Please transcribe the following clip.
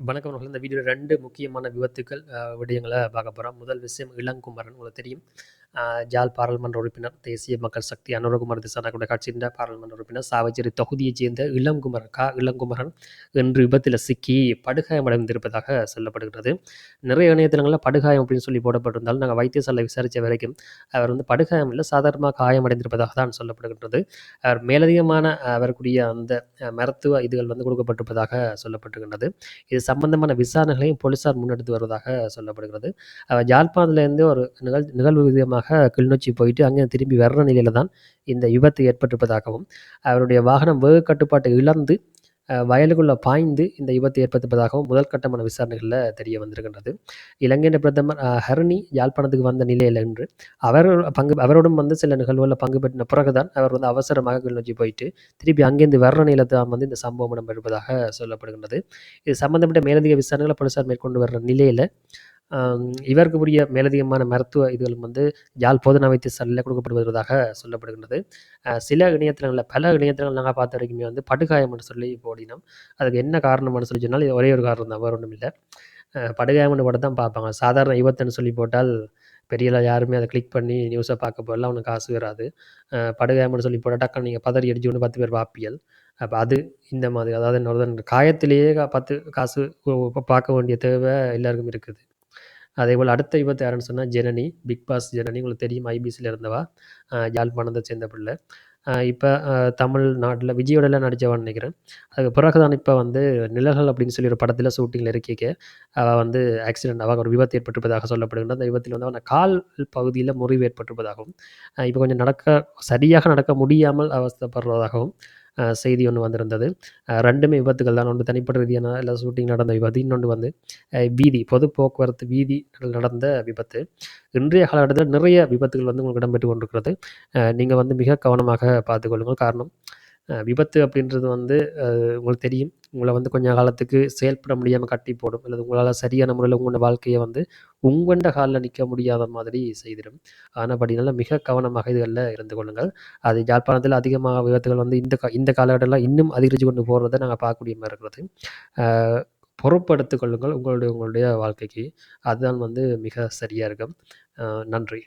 வணக்கம் அவர்கள் இந்த வீடியோவில் ரெண்டு முக்கியமான விபத்துக்கள் விடயங்களை பார்க்க போகிறோம் முதல் விஷயம் இளங்குமரன் உங்களுக்கு தெரியும். ஜால் பாராளுமன்ற உறுப்பினர், தேசிய மக்கள் சக்தி அனுரகுமார் திசாநாயக்கவுடைய கட்சியின் பாராளுமன்ற உறுப்பினர், சாவச்சேரி தொகுதியைச் சேர்ந்த இளங்குமரன் கா. இளங்குமரன் என்று விபத்தில் சிக்கி படுகாயமடைந்திருப்பதாக சொல்லப்படுகிறது. நிறைய இணையதளங்களில் படுகாயம் அப்படின்னு சொல்லி போடப்பட்டிருந்தாலும், நாங்கள் வைத்தியசாலை விசாரித்த வரைக்கும், அவர் வந்து படுகாயம் இல்லை சாதாரணமாக காயமடைந்திருப்பதாக தான் சொல்லப்படுகின்றது. அவர் மேலதிகமான அவருக்குரிய அந்த மருத்துவ இதுகள் வந்து கொடுக்கப்பட்டிருப்பதாக சொல்லப்பட்டுகின்றது இது சம்பந்தமான விசாரணைகளையும் போலீசார் முன்னெடுத்து வருவதாக சொல்லப்படுகிறது. அவர் யாழ்ப்பாணத்திலேருந்து ஒரு நிகழ் நிகழ்வு விதமாக கிளிநொச்சி போயிட்டு, அங்கே திரும்பி வர்ற நிலையில் தான் இந்த விபத்து ஏற்பட்டிருப்பதாகவும், அவருடைய வாகனம் வேக கட்டுப்பாட்டை இழந்து வயலுக்குள்ள பாய்ந்து இந்த விபத்து ஏற்பட்டிருப்பதாகவும் முதல் கட்டமான விசாரணைகளில் தெரிய வந்திருக்கின்றது. இலங்கையின் பிரதமர் ஹரணி யாழ்ப்பாணத்துக்கு வந்த நிலையில் இன்று அவர் பங்கு அவரோடும் வந்து சில நிகழ்வுகளில் பங்கு பெற்ற பிறகு தான் அவர் வந்து அவசரமாக கிளிநொச்சி போயிட்டு, திருப்பி அங்கேருந்து வர்ற நிலையில தான் வந்து இந்த சம்பவம் இடம்பெறுவதாக சொல்லப்படுகின்றது. இது சம்பந்தப்பட்ட மேலதிக விசாரணைகளை போலீசார் மேற்கொண்டு வர்ற நிலையில் இவருக்கு உரிய மேலதிகமான மருத்துவ இதுகளும் வந்து யாழ் போதனா வைத்தியசாலையில கொடுக்கப்பட்டு வருவதாக சொல்லப்படுகின்றது. சில இணையதளங்கள்ல பல இணையதளங்கள் நாங்கள் பார்த்த வரைக்குமே வந்து படுகாயம்ன்னு சொல்லி போடினோம். அதுக்கு என்ன காரணம்னு சொல்லி சொன்னால், ஒரே ஒரு காரணம் தான். வேறு ஒன்றும் இல்லை படுகாயம்னு படுகாயம்ன்னு தான் பார்ப்பாங்க. சாதாரண யுவத்தன்னு சொல்லி போட்டால், பெரியல யாருமே அதை கிளிக் பண்ணி நியூஸை பார்க்க போகல. அவனுக்கு காசு வராது. படுகாயம்னு சொல்லி போட்டால் டக்குனு நீங்கள் பதறி அடிச்சு ஒன்று பத்து பேர் பார்ப்பியல் அப்போ அது இந்த மாதிரி அதாவது காயத்திலேயே 10 காசு பார்க்க வேண்டிய தேவை எல்லாருக்கும் இருக்குது. அதே போல் அடுத்த விபத்து யாருன்னு சொன்னால் ஜெனனி, பிக் பாஸ் ஜெனனி உங்களுக்கு தெரியும் ஐபிசியில் இருந்தவா அ சேர்ந்த பிள்ளை. இப்போ இப்ப விஜயோடலாம் நடித்தவான்னு நினைக்கிறேன் அதுக்கு பிறகு தான் இப்போ வந்து நிழல்கள் அப்படின்னு சொல்லி ஒரு படத்தில் ஷூட்டிங்கில் இருக்கிக்க அவள் வந்து ஆக்சிடென்ட் அவள் ஒரு விபத்து ஏற்பட்டிருப்பதாக சொல்லப்படுகின்றது. அந்த விபத்தில் வந்து அவனை கால் பகுதியில் முறிவு ஏற்பட்டிருப்பதாகவும், இப்போ கொஞ்சம் நடக்க சரியாக நடக்க முடியாமல் அவஸ்தைப்படுறதாகவும் செய்தி ஒன்று வந்திருந்தது. ரெண்டுமே விபத்துகள் தான். ஒன்று தனிப்பட்ட ரீதியான இல்லை ஷூட்டிங் நடந்த விபத்து. இன்னொன்று வந்து வீதி பொது போக்குவரத்து வீதி நடந்த விபத்து. இன்றைய காலகட்டத்தில் நிறைய விபத்துகள் வந்து உங்களுக்கு இடம்பெற்றுக் கொண்டிருக்கிறது. நீங்கள் வந்து மிக கவனமாக பார்த்துக்கொள்ளுங்கள் காரணம், விபத்து அப்படின்றது வந்து உங்களுக்கு தெரியும். உங்களை வந்து கொஞ்ச காலத்துக்கு செயல்பட முடியாமல் கட்டி போடும். அல்லது உங்களால் சரியான முறையில் உங்களோட வாழ்க்கையை வந்து உங்கண்ட காலில் நிற்க முடியாத மாதிரி செய்திடும். ஆனபடினால மிக கவனமாக இதுகளில் இருந்து கொள்ளுங்கள். அது யாழ்ப்பாணத்தில் அதிகமாக விபத்துகள் வந்து இந்த கா இந்த காலகட்டத்தில் இன்னும் அதிகரித்து கொண்டு போகிறத நாங்கள் பார்க்கக்கூடிய மாதிரி இருக்கிறது. பொறுப்படுத்திக் கொள்ளுங்கள் உங்களுடைய உங்களுடைய வாழ்க்கைக்கு. அதுதான் வந்து மிக சரியாக இருக்கும். நன்றி.